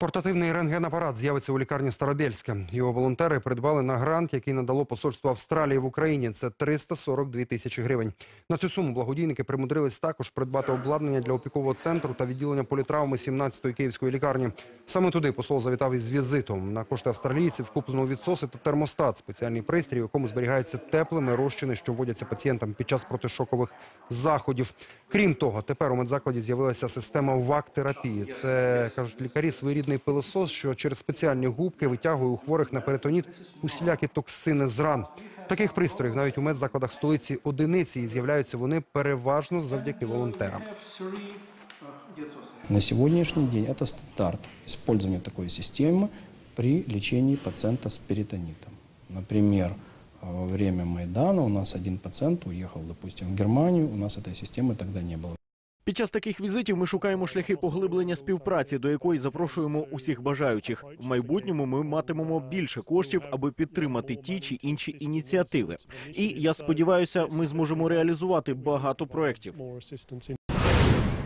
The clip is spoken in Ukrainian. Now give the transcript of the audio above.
Портативний рентгенапарат з'явиться у лікарні Старобєльська. Його волонтери придбали на грант, який надало посольство Австралії в Україні. Це 342 тисячі гривень. На цю суму благодійники примудрились також придбати обладнання для опікового центру та відділення політравми 17-ї київської лікарні. Саме туди посол завітав із візитом. На кошти австралійців куплено відсоси та термостат, спеціальний пристрій, у якому зберігаються теплими розчини, що вводяться пацієнтам під час протишокових заходів. Крім того, тепер у медзакладі з'явилася система ВАК-терапії. Це кажуть лікарі своєрідний пилосос, що через спеціальні губки витягує у хворих на перитоніт усілякі токсини з ран. Таких пристроїв навіть у медзакладах столиці одиниці і з'являються вони переважно завдяки волонтерам. На сегодняшний день это стандарт использования такой системы при лечении пациента с перитонитом. Например, э, во время Майдана у нас один пациент уехал, допустим, в Германию, у нас этой системы тогда не было. Під час таких візитів ми шукаємо шляхи поглиблення співпраці, до якої запрошуємо усіх бажаючих. В майбутньому ми матимемо більше коштів, аби підтримати ті чи інші ініціативи. І я сподіваюся, ми зможемо реалізувати багато проєктів.